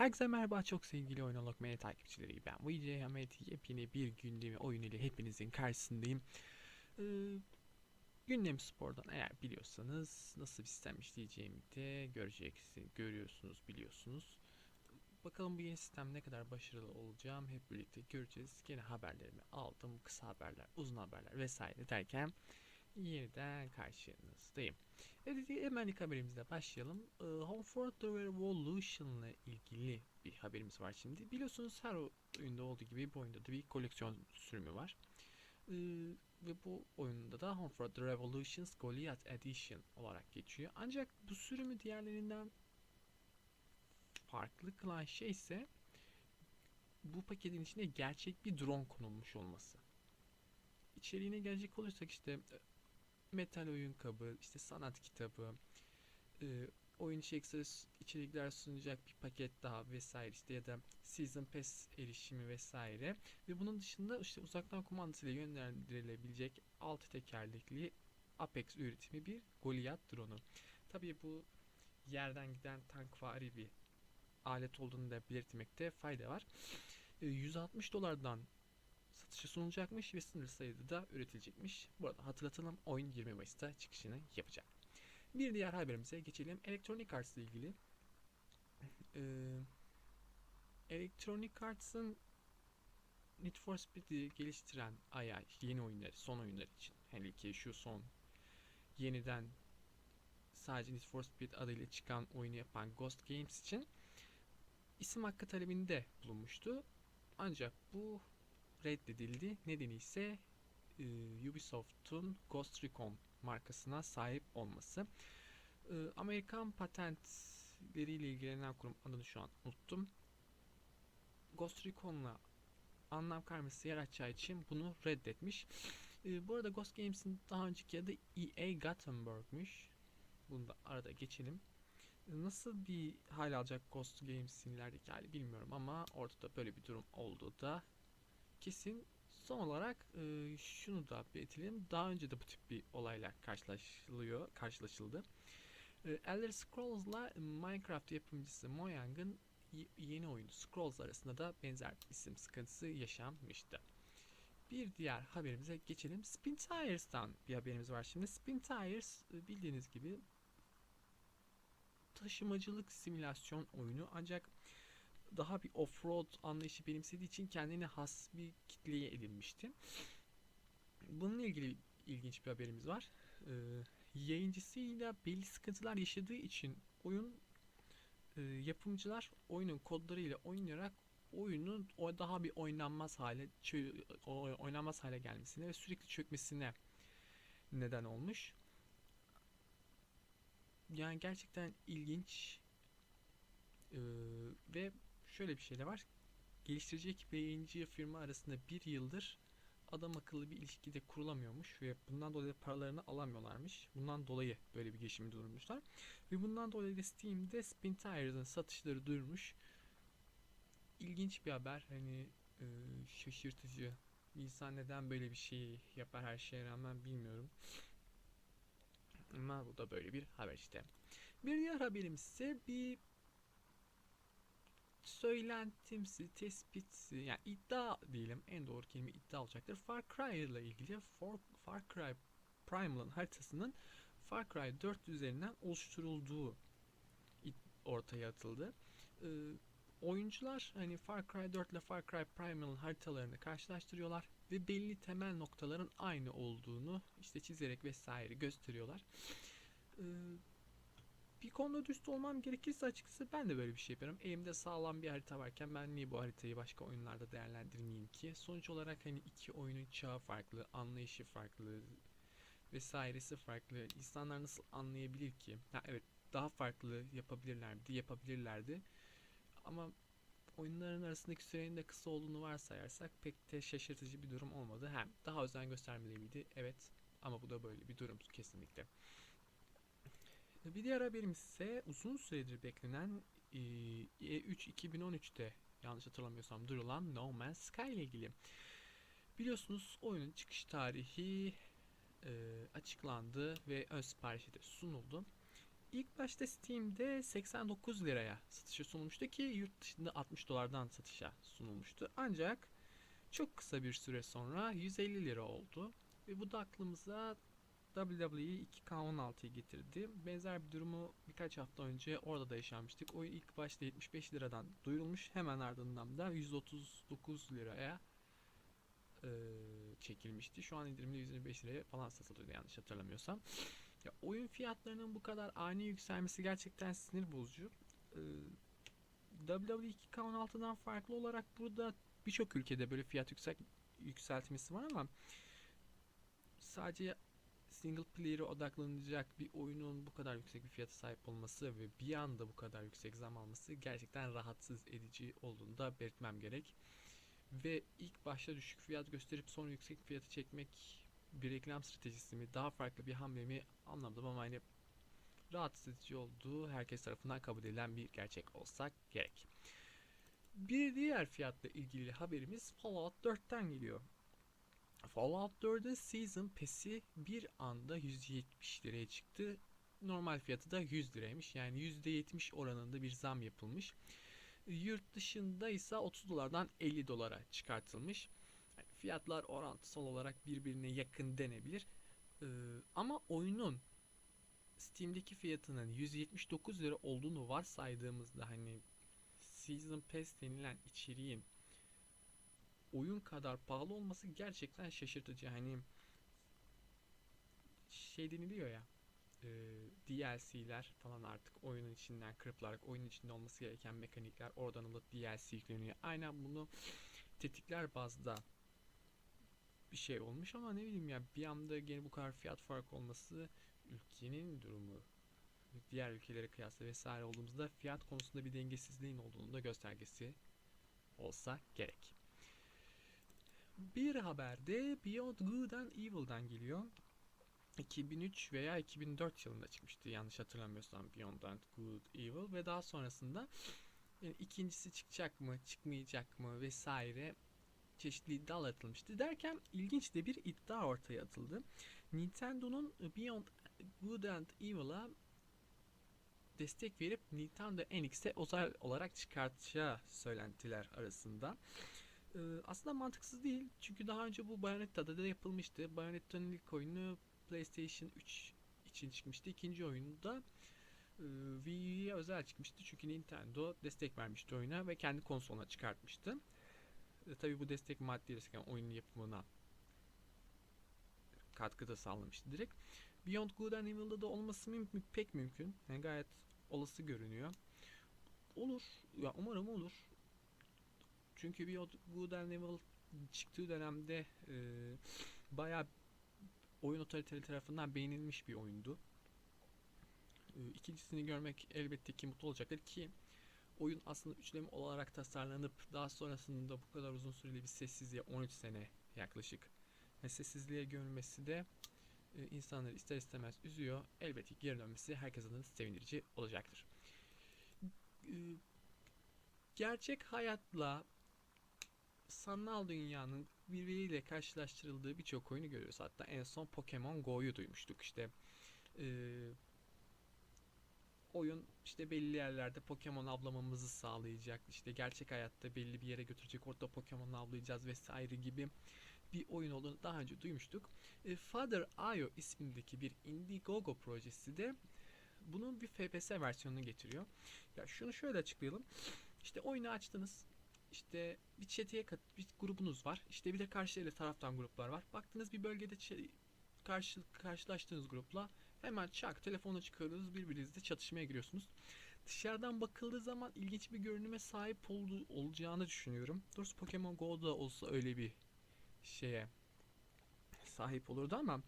Herkese merhaba çok sevgili Oyunolog Meta takipçileri. Ben VJ Ahmet yepyeni bir gündemi oyun ile hepinizin karşısındayım. Ee, gündem spordan eğer biliyorsanız nasıl bir sistem işleyeceğimi de göreceksiniz, görüyorsunuz, biliyorsunuz. Bakalım bu yeni sistem ne kadar başarılı olacağım hep birlikte göreceğiz. Gene haberlerimi aldım, kısa haberler, uzun haberler vesaire derken yeniden karşınızdayım. Evet hemen haberimizle başlayalım. Ee, Homefront The Revolution ile ilgili bir haberimiz var şimdi. Biliyorsunuz her oyunda olduğu gibi bu oyunda da bir koleksiyon sürümü var. Ee, ve bu oyunda da Homefront The Revolution's Goliath Edition olarak geçiyor. Ancak bu sürümü diğerlerinden farklı kılan şey ise bu paketin içine gerçek bir drone konulmuş olması. İçeriğine gelecek olursak işte metal oyun kabı, işte sanat kitabı, e, oyun içi ekstra içerikler sunacak bir paket daha vesaire işte ya da Season Pass erişimi vesaire ve bunun dışında işte uzaktan kumandasıyla yönlendirilebilecek altı tekerlekli Apex üretimi bir Goliath drone'u. Tabii bu yerden giden tankvari bir alet olduğunu da belirtmekte fayda var. E, 160 dolardan satışa sunulacakmış ve sınırlı sayıda da üretilecekmiş. Bu arada hatırlatalım oyun 20 Mayıs'ta çıkışını yapacak. Bir diğer haberimize geçelim. Electronic Arts ile ilgili. Ee, Electronic Arts'ın Need for Speed'i geliştiren AI yeni oyunları, son oyunlar için. Hele ki şu son yeniden sadece Need for Speed adıyla çıkan oyunu yapan Ghost Games için isim hakkı talebinde bulunmuştu. Ancak bu reddedildi. Nedeni ise e, Ubisoft'un Ghost Recon markasına sahip olması. E, Amerikan patentleriyle ilgilenen kurum adını şu an unuttum. Ghost Recon'la anlam karmaşası yaratacağı için bunu reddetmiş. E, bu arada Ghost Games'in daha önceki adı EA Gothenburg'muş. Bunu da arada geçelim. E, Nasıl bir hal alacak Ghost Games'in ilerideki hali bilmiyorum ama ortada böyle bir durum olduğu da kesin. Son olarak e, şunu da belirtelim. Daha önce de bu tip bir olayla karşılaşılıyor, karşılaşıldı. E, Elder Scrolls'la Minecraft yapımcısı Mojang'ın yeni oyunu Scrolls arasında da benzer isim sıkıntısı yaşanmıştı. Bir diğer haberimize geçelim. Spin Tires'tan bir haberimiz var şimdi. Spin Tires e, bildiğiniz gibi taşımacılık simülasyon oyunu ancak daha bir off-road anlayışı benimsediği için kendine has bir kitleye edinmişti. Bununla ilgili ilginç bir haberimiz var. Ee, yayıncısıyla belli sıkıntılar yaşadığı için oyun e, yapımcılar oyunun kodlarıyla oynayarak oyunun o daha bir oynanmaz hale oynanmaz hale gelmesine ve sürekli çökmesine neden olmuş. Yani gerçekten ilginç Ee, ve şöyle bir şey de var. Geliştirici ekip ve yayıncı firma arasında bir yıldır adam akıllı bir ilişki de kurulamıyormuş ve bundan dolayı paralarını alamıyorlarmış. Bundan dolayı böyle bir girişimi durdurmuşlar. Ve bundan dolayı da Steam'de Spin Tires'ın satışları durmuş. İlginç bir haber. Hani e, şaşırtıcı. İnsan neden böyle bir şey yapar her şeye rağmen bilmiyorum. Ama bu da böyle bir haber işte. Bir diğer haberimiz ise bir söylentimsi, tespitsi, yani iddia diyelim en doğru kelime iddia olacaktır. Far Cry ile ilgili For, Far Cry Primal'ın haritasının Far Cry 4 üzerinden oluşturulduğu ortaya atıldı. Ee, oyuncular hani Far Cry 4 ile Far Cry Primal'ın haritalarını karşılaştırıyorlar ve belli temel noktaların aynı olduğunu işte çizerek vesaire gösteriyorlar. Ee, bir konuda dürüst olmam gerekirse açıkçası ben de böyle bir şey yaparım. Elimde sağlam bir harita varken ben niye bu haritayı başka oyunlarda değerlendirmeyeyim ki? Sonuç olarak hani iki oyunun çağı farklı, anlayışı farklı vesairesi farklı. İnsanlar nasıl anlayabilir ki? Ha evet daha farklı yapabilirlerdi, yapabilirlerdi. Ama oyunların arasındaki sürenin de kısa olduğunu varsayarsak pek de şaşırtıcı bir durum olmadı. Hem daha özen göstermeliydi. Evet ama bu da böyle bir durum kesinlikle. Bir diğer haberimiz ise uzun süredir beklenen e, E3 2013'te yanlış hatırlamıyorsam durulan No Man's Sky ile ilgili. Biliyorsunuz oyunun çıkış tarihi e, açıklandı ve ön siparişi de sunuldu. ilk başta Steam'de 89 liraya satışa sunulmuştu ki yurt dışında 60 dolardan satışa sunulmuştu. Ancak çok kısa bir süre sonra 150 lira oldu. Ve bu da aklımıza WWE 2K16'yı getirdi. Benzer bir durumu birkaç hafta önce orada da yaşamıştık. O ilk başta 75 liradan duyurulmuş. Hemen ardından da 139 liraya e, çekilmişti. Şu an indirimli 125 liraya falan satılıyordu yanlış hatırlamıyorsam. Ya oyun fiyatlarının bu kadar ani yükselmesi gerçekten sinir bozucu. Ee, WWE 2K16'dan farklı olarak burada birçok ülkede böyle fiyat yüksek yükseltmesi var ama sadece single player'e odaklanacak bir oyunun bu kadar yüksek bir fiyata sahip olması ve bir anda bu kadar yüksek zam alması gerçekten rahatsız edici olduğunu da belirtmem gerek. Ve ilk başta düşük fiyat gösterip sonra yüksek fiyatı çekmek bir reklam stratejisi mi, daha farklı bir hamle mi anlamadım ama hani rahatsız edici olduğu herkes tarafından kabul edilen bir gerçek olsak gerek. Bir diğer fiyatla ilgili haberimiz Fallout 4'ten geliyor. Fallout 4'ün Season Pass'i bir anda 170 liraya çıktı. Normal fiyatı da 100 liraymış. Yani %70 oranında bir zam yapılmış. Yurt dışında ise 30 dolardan 50 dolara çıkartılmış. Yani fiyatlar orantısal olarak birbirine yakın denebilir. Ee, ama oyunun Steam'deki fiyatının 179 lira olduğunu varsaydığımızda hani Season Pass denilen içeriğin oyun kadar pahalı olması gerçekten şaşırtıcı. Hani şey deniliyor ya e, DLC'ler falan artık oyunun içinden kırpılarak oyunun içinde olması gereken mekanikler oradan alıp DLC yükleniyor. Aynen bunu tetikler bazda bir şey olmuş ama ne bileyim ya bir anda gene bu kadar fiyat farkı olması ülkenin durumu diğer ülkelere kıyasla vesaire olduğumuzda fiyat konusunda bir dengesizliğin olduğunu da göstergesi olsa gerek. Bir haberde Beyond Good and Evil'dan geliyor. 2003 veya 2004 yılında çıkmıştı yanlış hatırlamıyorsam Beyond and Good Evil ve daha sonrasında yani ikincisi çıkacak mı çıkmayacak mı vesaire çeşitli iddialar atılmıştı derken ilginç de bir iddia ortaya atıldı. Nintendo'nun Beyond Good and Evil'a destek verip Nintendo NX'e özel olarak çıkartacağı söylentiler arasında. Ee, aslında mantıksız değil. Çünkü daha önce bu Bayonetta'da da yapılmıştı. Bayonetta'nın ilk oyunu PlayStation 3 için çıkmıştı. İkinci oyunda e, Wii U'ya özel çıkmıştı. Çünkü Nintendo destek vermişti oyuna ve kendi konsoluna çıkartmıştı. E, tabii bu destek destek yani oyunun yapımına katkıda sağlamıştı direkt. Beyond Good and Evil'da da olması mümkün, pek mümkün. Yani gayet olası görünüyor. Olur. Ya umarım olur. Çünkü Beyond Good and Evil çıktığı dönemde e, bayağı oyun otoriteleri tarafından beğenilmiş bir oyundu. E, ikincisini görmek elbette ki mutlu olacaktır ki oyun aslında üçleme olarak tasarlanıp daha sonrasında bu kadar uzun süreli bir sessizliğe 13 sene yaklaşık ve sessizliğe gömülmesi de e, insanları ister istemez üzüyor. Elbette geri dönmesi herkes adına sevindirici olacaktır. E, gerçek hayatla sanal dünyanın birbiriyle karşılaştırıldığı birçok oyunu görüyoruz. Hatta en son Pokemon Go'yu duymuştuk. İşte e, oyun işte belli yerlerde Pokemon avlamamızı sağlayacak. İşte gerçek hayatta belli bir yere götürecek. Orada Pokemon avlayacağız vesaire gibi bir oyun olduğunu daha önce duymuştuk. E, Father Io ismindeki bir Indiegogo projesi de bunun bir FPS versiyonunu getiriyor. Ya şunu şöyle açıklayalım. İşte oyunu açtınız. İşte bir çeteye kat bir grubunuz var. İşte bir de karşı taraftan gruplar var. Baktınız bir bölgede karşı karşılaştığınız grupla hemen çak telefonu çıkarıyorsunuz birbirinizle çatışmaya giriyorsunuz. Dışarıdan bakıldığı zaman ilginç bir görünüme sahip olduğu, olacağını düşünüyorum. Doğrusu Pokemon Go'da olsa öyle bir şeye sahip olurdu ama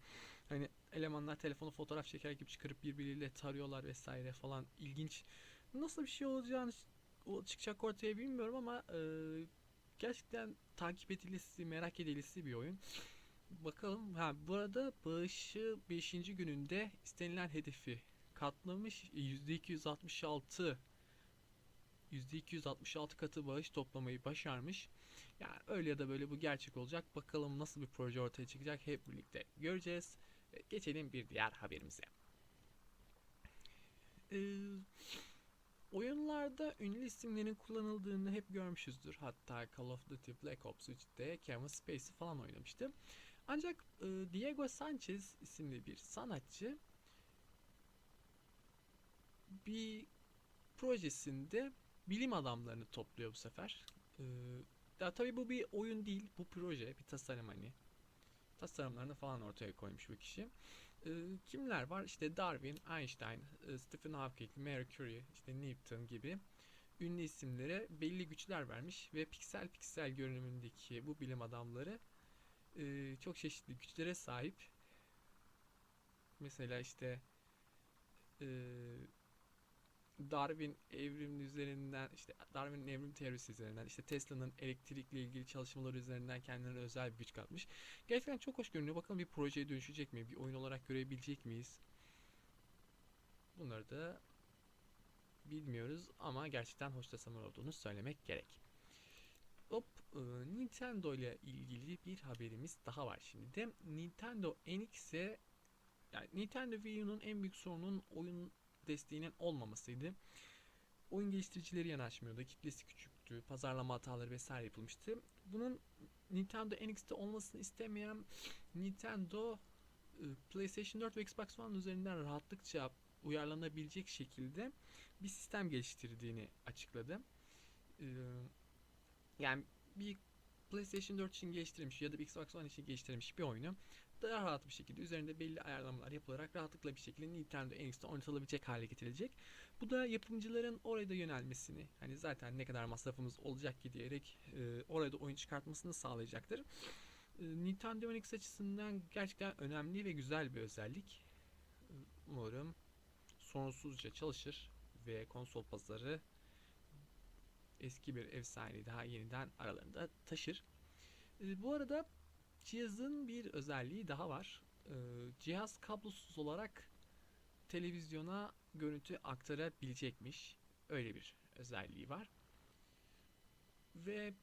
hani elemanlar telefonu fotoğraf çeker gibi çıkarıp birbiriyle tarıyorlar vesaire falan ilginç. Nasıl bir şey olacağını çıkacak ortaya bilmiyorum ama e, gerçekten takip edilisi, merak edilisi bir oyun. Bakalım. Ha bu arada bağışı 5. gününde istenilen hedefi katlamış. %266 %266 katı bağış toplamayı başarmış. Yani öyle ya da böyle bu gerçek olacak. Bakalım nasıl bir proje ortaya çıkacak hep birlikte göreceğiz. Geçelim bir diğer haberimize. Ee, oyunlarda ünlü isimlerin kullanıldığını hep görmüşüzdür. Hatta Call of Duty Black Ops 3'te Kevin Spacey falan oynamıştı. Ancak e, Diego Sanchez isimli bir sanatçı bir projesinde bilim adamlarını topluyor bu sefer. Ee, ya tabii bu bir oyun değil, bu proje, bir tasarım hani. Tasarımlarını falan ortaya koymuş bu kişi. Ee, kimler var? İşte Darwin, Einstein, e, Stephen Hawking, Marie Curie, işte Newton gibi ünlü isimlere belli güçler vermiş ve piksel piksel görünümündeki bu bilim adamları e, çok çeşitli güçlere sahip. Mesela işte e, Darwin evrim üzerinden işte Darwin'in evrim teorisi üzerinden işte Tesla'nın elektrikle ilgili çalışmaları üzerinden kendilerine özel bir güç katmış. Gerçekten çok hoş görünüyor. Bakalım bir projeye dönüşecek mi? Bir oyun olarak görebilecek miyiz? Bunları da bilmiyoruz ama gerçekten hoş tasarımlar olduğunu söylemek gerek. Hop, e, Nintendo ile ilgili bir haberimiz daha var şimdi de. Nintendo NX'e yani Nintendo Wii U'nun en büyük sorunun oyun desteğinin olmamasıydı. Oyun geliştiricileri yanaşmıyordu, kitlesi küçüktü, pazarlama hataları vesaire yapılmıştı. Bunun Nintendo NX'te olmasını istemeyen Nintendo e, PlayStation 4 ve Xbox One üzerinden rahatlıkça uyarlanabilecek şekilde bir sistem geliştirdiğini açıkladı. Yani bir PlayStation 4 için geliştirilmiş ya da bir Xbox One için geliştirilmiş bir oyunu daha rahat bir şekilde üzerinde belli ayarlamalar yapılarak rahatlıkla bir şekilde Nintendo NX'te oynatılabilecek hale getirilecek. Bu da yapımcıların oraya da yönelmesini hani zaten ne kadar masrafımız olacak ki diyerek e, oraya da oyun çıkartmasını sağlayacaktır. E, Nintendo NX açısından gerçekten önemli ve güzel bir özellik. Umarım sorunsuzca çalışır ve konsol pazarı eski bir efsaneyi daha yeniden aralarında taşır. E, bu arada cihazın bir özelliği daha var. E, cihaz kablosuz olarak televizyona görüntü aktarabilecekmiş. Öyle bir özelliği var. Ve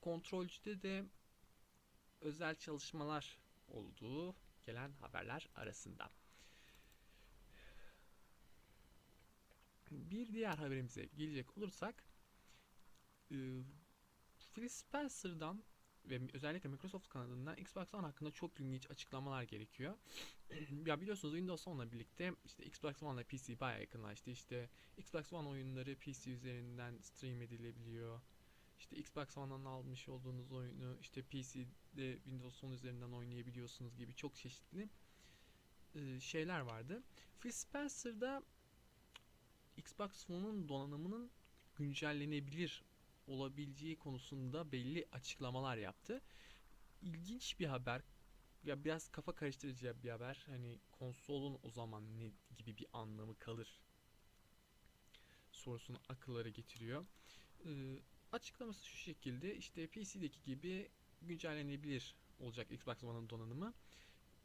kontrolcüde de özel çalışmalar olduğu gelen haberler arasında. Bir diğer haberimize gelecek olursak e, Phil Spencer'dan ve özellikle Microsoft kanadından Xbox One hakkında çok ilginç açıklamalar gerekiyor. ya biliyorsunuz Windows 10'la birlikte işte Xbox One ile PC bayağı yakınlaştı. İşte Xbox One oyunları PC üzerinden stream edilebiliyor. İşte Xbox One'dan almış olduğunuz oyunu işte PC'de Windows 10 üzerinden oynayabiliyorsunuz gibi çok çeşitli e, şeyler vardı. Phil Spencer'da Xbox One'un donanımının güncellenebilir olabileceği konusunda belli açıklamalar yaptı. İlginç bir haber. Ya biraz kafa karıştırıcı bir haber. Hani konsolun o zaman ne gibi bir anlamı kalır sorusunu akıllara getiriyor. Ee, açıklaması şu şekilde. İşte PC'deki gibi güncellenebilir olacak Xbox One'ın donanımı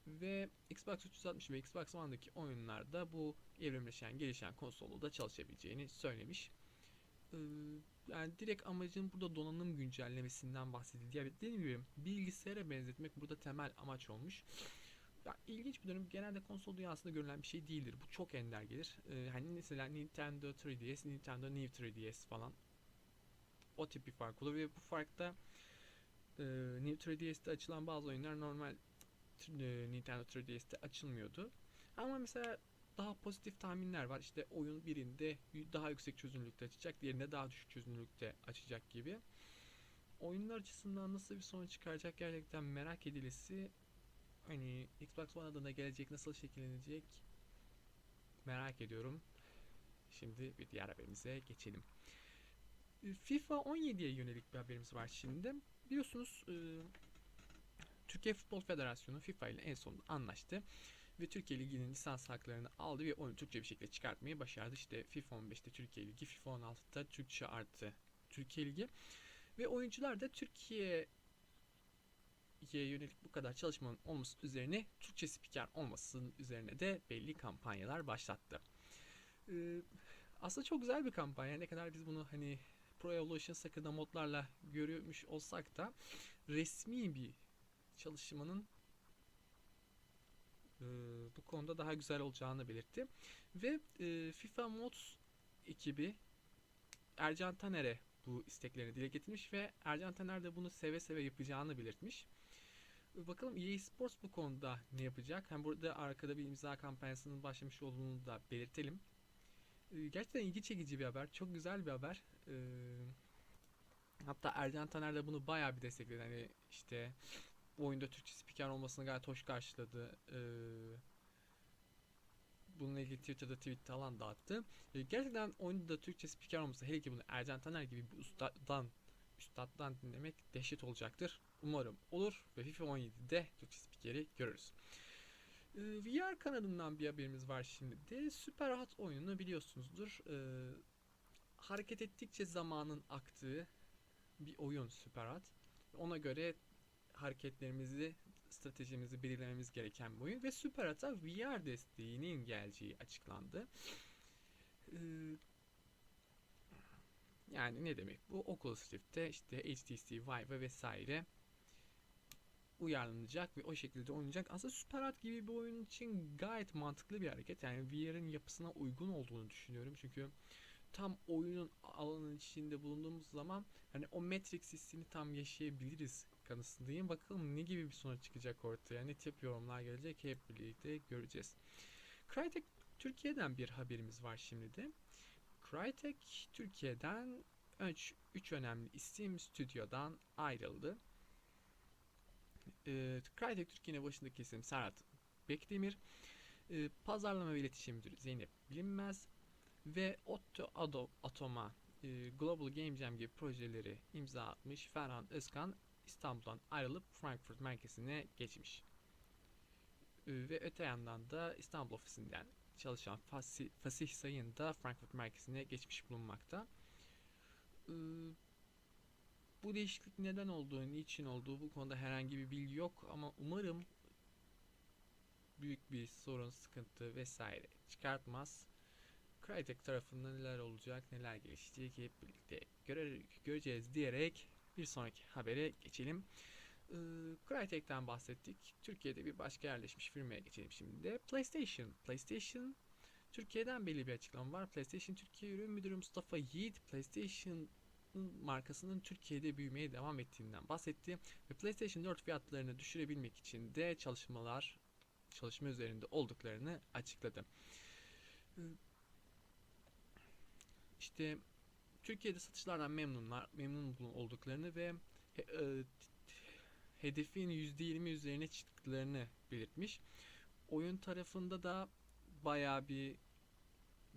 ve Xbox 360 ve Xbox One'daki oyunlarda bu evrimleşen, gelişen konsolda da çalışabileceğini söylemiş. Ee, yani direkt amacın burada donanım güncellemesinden bahsedildi. Yani dediğim gibi bilgisayara benzetmek burada temel amaç olmuş. Ya ilginç bir durum. Genelde konsol dünyasında görülen bir şey değildir. Bu çok ender gelir. Ee, hani mesela Nintendo 3DS, Nintendo New 3DS falan. O tip bir fark olur ve bu farkta e, New 3DS'te açılan bazı oyunlar normal e, Nintendo 3DS'te açılmıyordu. Ama mesela daha pozitif tahminler var. İşte oyun birinde daha yüksek çözünürlükte açacak, diğerinde daha düşük çözünürlükte açacak gibi. Oyunlar açısından nasıl bir sonuç çıkaracak gerçekten merak edilisi. Hani Xbox One adına gelecek nasıl şekillenecek merak ediyorum. Şimdi bir diğer haberimize geçelim. FIFA 17'ye yönelik bir haberimiz var şimdi. Biliyorsunuz Türkiye Futbol Federasyonu FIFA ile en sonunda anlaştı ve Türkiye Ligi'nin lisans haklarını aldı ve oyunu Türkçe bir şekilde çıkartmayı başardı. İşte FIFA 15'te Türkiye Ligi, FIFA 16'da Türkçe artı Türkiye Ligi ve oyuncular da Türkiye'ye yönelik bu kadar çalışmanın olması üzerine Türkçe spiker olmasının üzerine de belli kampanyalar başlattı. Ee, aslında çok güzel bir kampanya. Ne kadar biz bunu hani Pro Evolution Soccer'da modlarla görüyormuş olsak da resmi bir çalışmanın e, bu konuda daha güzel olacağını belirtti. Ve e, FIFA Mods ekibi Ercan Taner'e bu isteklerini dile getirmiş ve Ercan Taner de bunu seve seve yapacağını belirtmiş. E, Bakalım EA Sports bu konuda ne yapacak? Hem burada arkada bir imza kampanyasının başlamış olduğunu da belirtelim. E, Gerçekten ilgi çekici bir haber. Çok güzel bir haber. Hatta Ercan Taner de bunu bayağı bir destekledi. Hani işte oyunda Türkçe spiker olmasını gayet hoş karşıladı. E, bununla ilgili Twitter'da tweet falan dağıttı. E, gerçekten oyunda Türkçe spiker olması hele ki bunu Ercan Taner gibi bir ustadan üstattan dinlemek dehşet olacaktır. Umarım olur ve FIFA 17'de Türkçe spikeri görürüz. Ee, VR kanalından bir haberimiz var şimdi de. Super Hot oyununu biliyorsunuzdur. Ee, hareket ettikçe zamanın aktığı bir oyun Super Hot. Ona göre hareketlerimizi, stratejimizi belirlememiz gereken bir oyun ve Super Hot'a VR desteğinin geleceği açıklandı. Ee, yani ne demek bu? Oculus Rift'te işte HTC Vive vesaire uyarlanacak ve o şekilde oynayacak. Aslında Super Hot gibi bir oyun için gayet mantıklı bir hareket. Yani VR'ın yapısına uygun olduğunu düşünüyorum. Çünkü tam oyunun alanının içinde bulunduğumuz zaman hani o Matrix hissini tam yaşayabiliriz kanısındayım. Bakalım ne gibi bir sonuç çıkacak ortaya. Ne tip yorumlar gelecek hep birlikte göreceğiz. Crytek Türkiye'den bir haberimiz var şimdi de. Crytek Türkiye'den 3 önemli isim stüdyodan ayrıldı. E, Crytek Türkiye'nin başındaki isim Serhat Bekdemir, e, pazarlama ve iletişim müdürü Zeynep Bilinmez ve Otto Ado Atoma e, Global Game Jam gibi projeleri imza atmış Ferhan Özkan İstanbul'dan ayrılıp Frankfurt merkezine geçmiş. E, ve öte yandan da İstanbul ofisinden çalışan Fasih, Fasih Sayın da Frankfurt merkezine geçmiş bulunmakta. E, bu değişiklik neden olduğu, niçin olduğu bu konuda herhangi bir bilgi yok ama umarım büyük bir sorun, sıkıntı vesaire çıkartmaz. Crytek tarafında neler olacak, neler gelişecek hep birlikte göre, göreceğiz diyerek bir sonraki habere geçelim. Ee, Crytek'ten bahsettik. Türkiye'de bir başka yerleşmiş firmaya geçelim şimdi de. PlayStation. PlayStation Türkiye'den belli bir açıklama var. PlayStation Türkiye Ürün Müdürü Mustafa Yiğit PlayStation markasının Türkiye'de büyümeye devam ettiğinden bahsetti ve PlayStation 4 fiyatlarını düşürebilmek için de çalışmalar çalışma üzerinde olduklarını açıkladı. İşte Türkiye'de satışlardan memnunlar, memnun olduklarını ve he, e, hedefin %20 üzerine çıktıklarını belirtmiş. Oyun tarafında da baya bir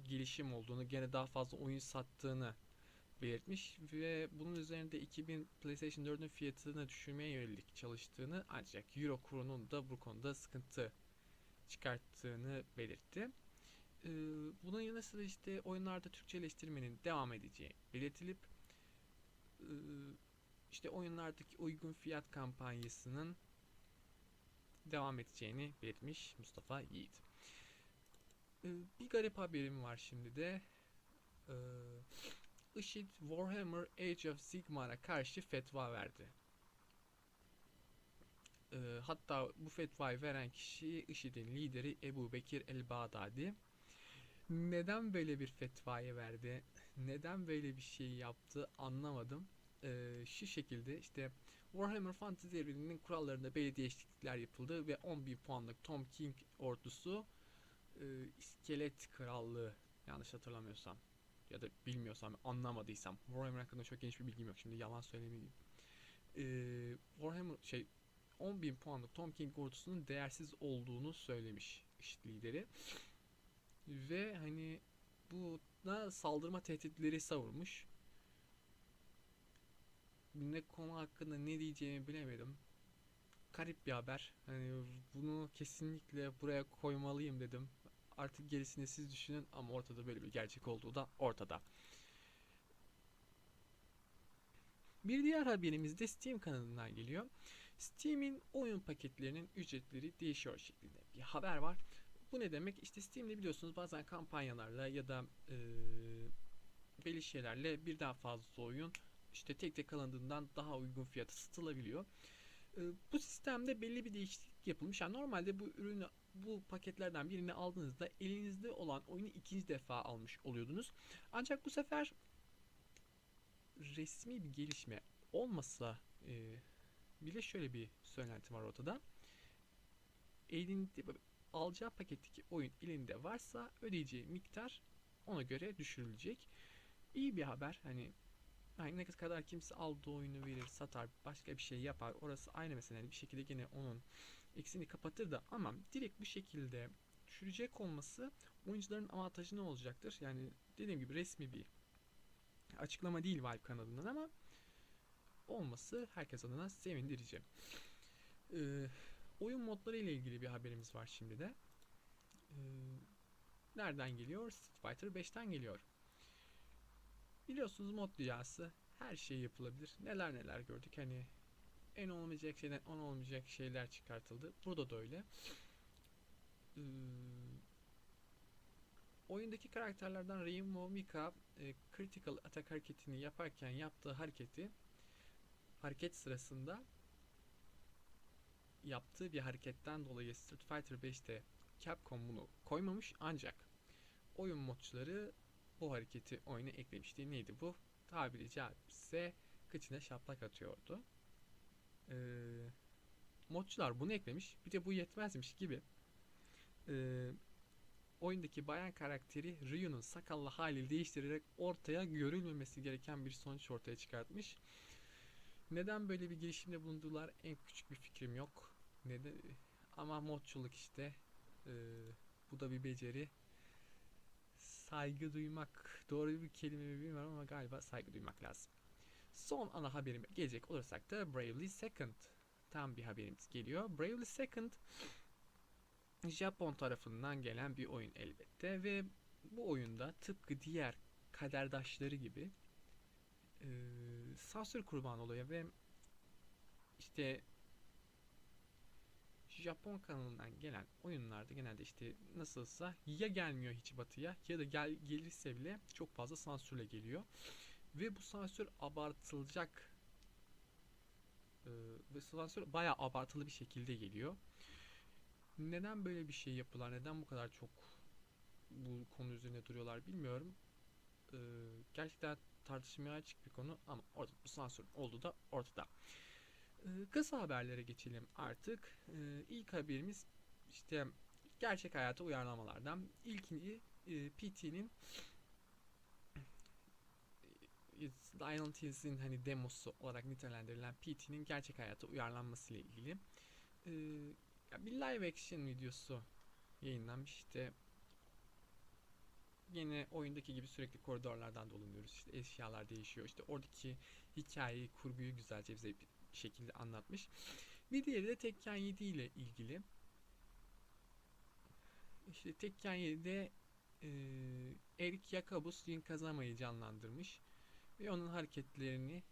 gelişim olduğunu, gene daha fazla oyun sattığını belirtmiş ve bunun üzerinde 2000 PlayStation 4'ün fiyatını düşürmeye yönelik çalıştığını ancak Euro kurunun da bu konuda sıkıntı çıkarttığını belirtti. Ee, bunun yanı sıra işte oyunlarda Türkçeleştirmenin devam edeceği belirtilip e, işte oyunlardaki uygun fiyat kampanyasının devam edeceğini belirtmiş Mustafa Yiğit. Ee, bir garip haberim var şimdi de. Ee, IŞİD Warhammer Age of Sigmar'a karşı fetva verdi. Ee, hatta bu fetvayı veren kişi IŞİD'in lideri Ebu Bekir el-Bağdadi. Neden böyle bir fetvayı verdi? Neden böyle bir şey yaptı anlamadım. Ee, şu şekilde işte Warhammer Fantasy evreninin kurallarında belli değişiklikler yapıldı ve 10.000 puanlık Tom King ordusu e, İskelet Krallığı yanlış hatırlamıyorsam ya da bilmiyorsam anlamadıysam Warhammer hakkında çok geniş bir bilgim yok şimdi yalan söylemeyeyim. Ee, Warhammer şey 10.000 puanlık Tom King ordusunun değersiz olduğunu söylemiş IŞİD lideri. Ve hani buna saldırma tehditleri savurmuş. Ne konu hakkında ne diyeceğimi bilemedim. Garip bir haber. Hani bunu kesinlikle buraya koymalıyım dedim. Artık gerisini siz düşünün ama ortada böyle bir gerçek olduğu da ortada. Bir diğer haberimiz de Steam kanalından geliyor. Steam'in oyun paketlerinin ücretleri değişiyor şeklinde bir haber var. Bu ne demek? İşte Steam'de biliyorsunuz bazen kampanyalarla ya da e, belli şeylerle birden fazla oyun işte tek tek alındığından daha uygun fiyata satılabiliyor. E, bu sistemde belli bir değişiklik yapılmış. Yani normalde bu ürünü bu paketlerden birini aldığınızda elinizde olan oyunu ikinci defa almış oluyordunuz. Ancak bu sefer resmi bir gelişme olmasa e, bile şöyle bir söylenti var ortada. Elinde alacağı paketteki oyun elinde varsa ödeyeceği miktar ona göre düşürülecek. İyi bir haber. Hani yani ne kadar kimse aldığı oyunu verir, satar, başka bir şey yapar. Orası aynı mesele. Yani bir şekilde yine onun eksini kapatır da ama direkt bu şekilde düşürecek olması oyuncuların avantajı ne olacaktır? Yani dediğim gibi resmi bir açıklama değil Valve kanalından ama olması herkes adına sevindirici. Ee, oyun modları ile ilgili bir haberimiz var şimdi de. Ee, nereden geliyor? Street Fighter 5'ten geliyor. Biliyorsunuz mod dünyası her şey yapılabilir. Neler neler gördük. Hani en olmayacak şeyden on olmayacak şeyler çıkartıldı. Burada da öyle. Ee, oyundaki karakterlerden Rainbow Mika e, critical attack hareketini yaparken yaptığı hareketi hareket sırasında yaptığı bir hareketten dolayı Street Fighter 5'te Capcom bunu koymamış ancak oyun modçuları bu hareketi oyuna eklemişti. Neydi bu? Tabiri caizse kıçına şaplak atıyordu. Ee, modçular bunu eklemiş. Bir de bu yetmezmiş gibi. Ee, oyundaki bayan karakteri Ryu'nun sakallı haliyle değiştirerek ortaya görülmemesi gereken bir sonuç ortaya çıkartmış. Neden böyle bir girişimde bulundular en küçük bir fikrim yok. Neden? Ama modçuluk işte. Ee, bu da bir beceri. Saygı duymak doğru bir kelime mi bilmiyorum ama galiba saygı duymak lazım. Son ana haberime gelecek olursak da Bravely Second tam bir haberimiz geliyor. Bravely Second Japon tarafından gelen bir oyun elbette ve bu oyunda tıpkı diğer kaderdaşları gibi e, sansür kurbanı oluyor ve işte Japon kanalından gelen oyunlarda genelde işte nasılsa ya gelmiyor hiç batıya ya da gel, gelirse bile çok fazla sansürle geliyor. Ve bu sansür abartılacak e, ve sansür bayağı abartılı bir şekilde geliyor. Neden böyle bir şey yapılar? Neden bu kadar çok bu konu üzerine duruyorlar bilmiyorum. E, gerçekten tartışmaya açık bir konu ama orada bu sansür olduğu da ortada. E, kısa haberlere geçelim artık. E, ilk haberimiz işte gerçek hayata uyarlamalardan. İlkini e, PT'nin Silent Hills'in hani demosu olarak nitelendirilen PT'nin gerçek hayata uyarlanması ile ilgili ya bir live action videosu yayınlanmış işte yine oyundaki gibi sürekli koridorlardan dolanıyoruz. İşte eşyalar değişiyor. İşte oradaki hikayeyi kurguyu güzelce bize bir şekilde anlatmış. Bir diğeri de Tekken 7 ile ilgili. İşte Tekken 7'de e, Erik Yakabus Jin Kazama'yı canlandırmış ve onun hareketlerini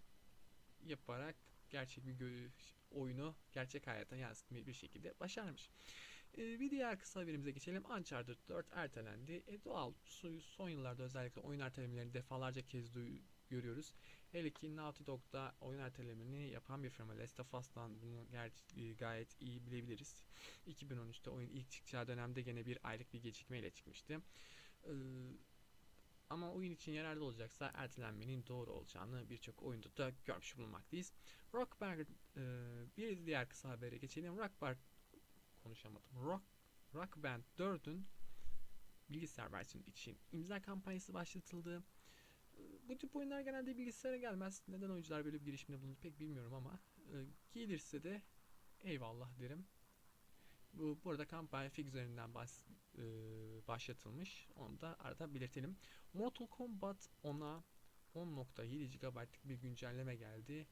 yaparak gerçek bir oyunu gerçek hayata yansıtmayı bir şekilde başarmış. Ee, bir diğer kısa haberimize geçelim. Uncharted 4 ertelendi. E, doğal son yıllarda özellikle oyun ertelemelerini defalarca kez görüyoruz. Hele ki Naughty Dog'da oyun ertelemelerini yapan bir firma Last of Us'tan bunu ger- gayet iyi bilebiliriz. 2013'te oyun ilk çıkacağı dönemde gene bir aylık bir gecikmeyle çıkmıştı. Ee, ama oyun için yararlı olacaksa ertelenmenin doğru olacağını birçok oyunda da görmüş bulunmaktayız. Rock Band e, bir diğer kısa habere geçelim. Rock Band konuşamadım. Rock Rock Band 4'ün bilgisayar versiyonu için imza kampanyası başlatıldı. Bu tip oyunlar genelde bilgisayara gelmez. Neden oyuncular böyle bir girişimde bulundu pek bilmiyorum ama e, gelirse de eyvallah derim. Bu burada kampanya fig üzerinden bas, e, başlatılmış. Onu da arada belirtelim. Mortal Kombat 10'a 10.7 GB'lık bir güncelleme geldi.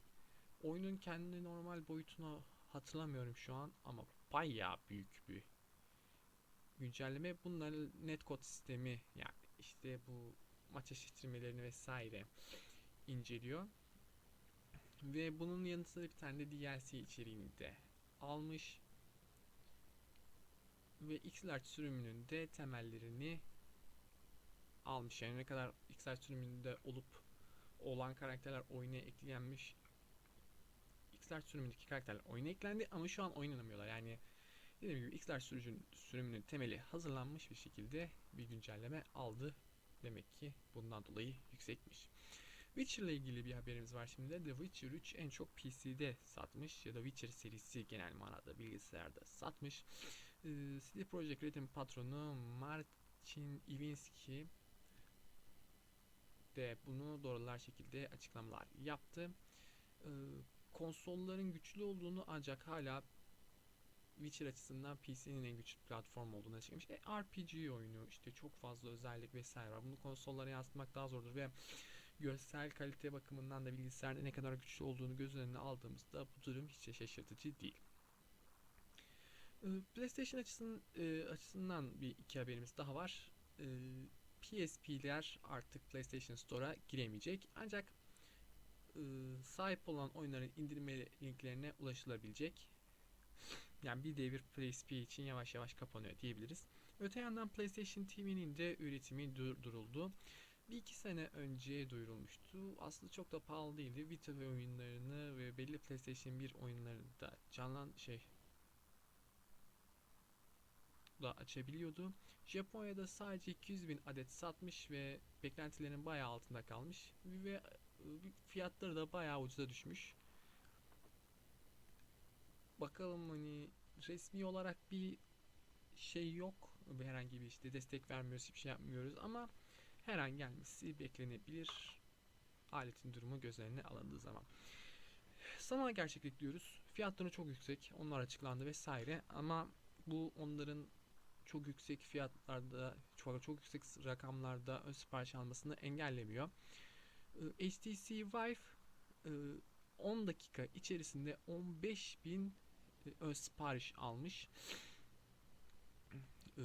Oyunun kendi normal boyutunu hatırlamıyorum şu an ama bayağı büyük bir güncelleme. Bunların netcode sistemi yani işte bu maç eşleştirmelerini vesaire inceliyor. Ve bunun yanı sıra bir tane de DLC içeriğini de almış ve XLarge sürümünün de temellerini almış. Yani ne kadar XLarge sürümünde olup olan karakterler oyuna eklenmiş XLarge sürümündeki karakterler oyuna eklendi ama şu an oynanamıyorlar. Yani dediğim gibi Xlar sürücünün sürümünün temeli hazırlanmış bir şekilde bir güncelleme aldı. Demek ki bundan dolayı yüksekmiş. Witcher ile ilgili bir haberimiz var şimdi. The Witcher 3 en çok PC'de satmış ya da Witcher serisi genel manada bilgisayarda satmış. Ee, CD Projekt Red'in patronu Marcin Iwinski de bunu doğrular şekilde açıklamalar yaptı. Ee, konsolların güçlü olduğunu ancak hala Witcher açısından PC'nin en güçlü platform olduğunu açıklamış. E, RPG oyunu işte çok fazla özellik vesaire var. Bunu konsollara yansıtmak daha zordur ve görsel kalite bakımından da bilgisayarda ne kadar güçlü olduğunu göz önüne aldığımızda bu durum hiç de şaşırtıcı değil. Ee, PlayStation açısından, e, açısından bir iki haberimiz daha var. Ee, PSP'ler artık PlayStation Store'a giremeyecek. Ancak e, sahip olan oyunların indirme linklerine ulaşılabilecek. Yani bir devir PSP için yavaş yavaş kapanıyor diyebiliriz. Öte yandan PlayStation TV'nin de üretimi durduruldu. Bir iki sene önce duyurulmuştu. Aslında çok da pahalı değildi. Vita ve oyunlarını ve belli PlayStation 1 oyunlarını da canlan şey da açabiliyordu. Japonya'da sadece 200 bin adet satmış ve beklentilerin bayağı altında kalmış ve e, fiyatları da bayağı ucuza düşmüş. Bakalım hani resmi olarak bir şey yok. Herhangi bir işte destek vermiyoruz, hiçbir şey yapmıyoruz ama her an gelmesi beklenebilir. Aletin durumu göz önüne alındığı zaman. Sanal gerçeklik diyoruz. Fiyatları çok yüksek. Onlar açıklandı vesaire ama bu onların çok yüksek fiyatlarda, çok, çok yüksek rakamlarda ön sipariş almasını engellemiyor. HTC Vive 10 dakika içerisinde 15.000 ön sipariş almış. Ee,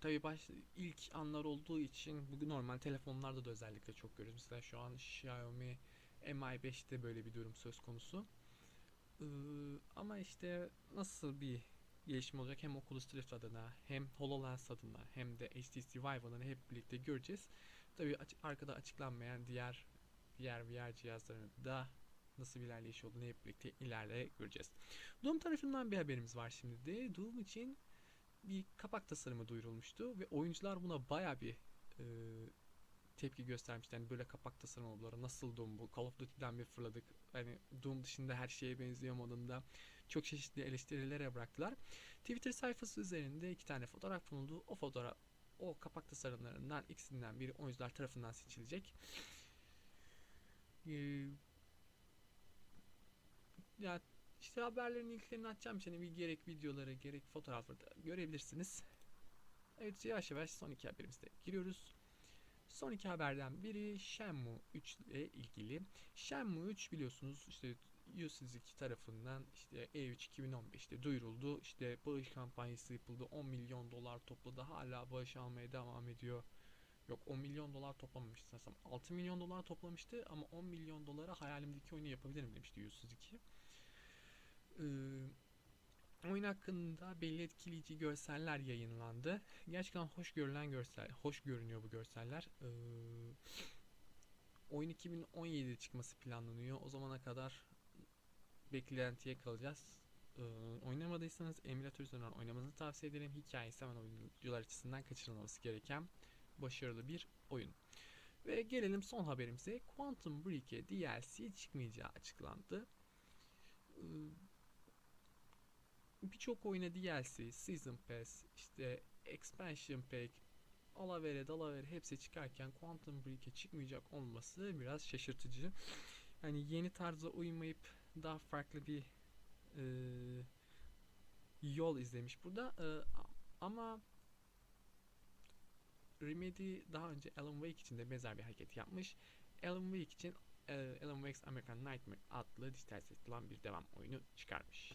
tabii baş ilk anlar olduğu için bugün normal telefonlarda da özellikle çok görüyoruz. Mesela şu an Xiaomi Mi5'te böyle bir durum söz konusu. Ee, ama işte nasıl bir gelişme olacak hem Oculus Rift adına hem HoloLens adına hem de HTC Vive adına hep birlikte göreceğiz. Tabii aç arkada açıklanmayan diğer VR cihazların da nasıl bir ilerleyiş olduğunu hep birlikte ileride göreceğiz. Doom tarafından bir haberimiz var şimdi de. Doom için bir kapak tasarımı duyurulmuştu ve oyuncular buna baya bir e, tepki göstermişti. Yani böyle kapak tasarımları nasıl Doom bu? Call of Duty'den bir fırladık. Hani Doom dışında her şeye benziyor modunda. Çok çeşitli eleştirilere bıraktılar. Twitter sayfası üzerinde iki tane fotoğraf bulundu. O fotoğraf o kapak tasarımlarından ikisinden biri oyuncular tarafından seçilecek. Ee, ya işte haberlerin linklerini açacağım. Yani bir gerek videoları gerek fotoğrafları da görebilirsiniz. Evet yavaş yavaş son iki haberimize giriyoruz. Son iki haberden biri Shenmue 3 ile ilgili. Shenmue 3 biliyorsunuz işte U2 tarafından işte E3 2015'te duyuruldu. İşte bağış kampanyası yapıldı. 10 milyon dolar topladı. Hala bağış almaya devam ediyor. Yok 10 milyon dolar toplamamıştı sanırsam. 6 milyon dolar toplamıştı ama 10 milyon dolara hayalimdeki oyunu yapabilirim demişti U2. Ee, oyun hakkında belli etkileyici görseller yayınlandı. Gerçekten hoş görülen görsel, hoş görünüyor bu görseller. Ee, oyun 2017'de çıkması planlanıyor. O zamana kadar beklentiye kalacağız. Ee, oynamadıysanız emülatör üzerinden oynamanızı tavsiye ederim. Hikayesi hemen oyuncular açısından kaçırılmaması gereken başarılı bir oyun. Ve gelelim son haberimize. Quantum Break'e DLC çıkmayacağı açıklandı. Ee, birçok oyuna DLC, Season Pass, işte Expansion Pack, alavere dalavere hepsi çıkarken Quantum Break'e çıkmayacak olması biraz şaşırtıcı. Yani yeni tarza uymayıp daha farklı bir e, yol izlemiş burada. E, ama Remedy daha önce Alan Wake için de benzer bir hareket yapmış. Alan Wake için e, Alan Wake's American Nightmare adlı dijital satılan bir devam oyunu çıkarmış.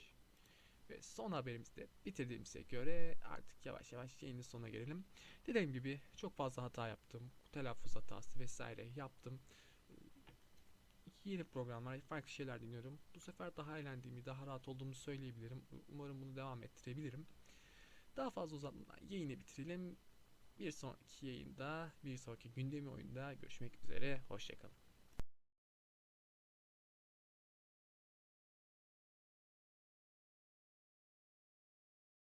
Ve son haberimizde bitirdiğimize göre artık yavaş yavaş yayının sonuna gelelim. Dediğim gibi çok fazla hata yaptım. Telaffuz hatası vesaire yaptım. Yeni programlar, farklı şeyler dinliyorum. Bu sefer daha eğlendiğimi, daha rahat olduğumu söyleyebilirim. Umarım bunu devam ettirebilirim. Daha fazla uzatmadan yayını bitirelim. Bir sonraki yayında, bir sonraki gündemi oyunda görüşmek üzere. Hoşçakalın.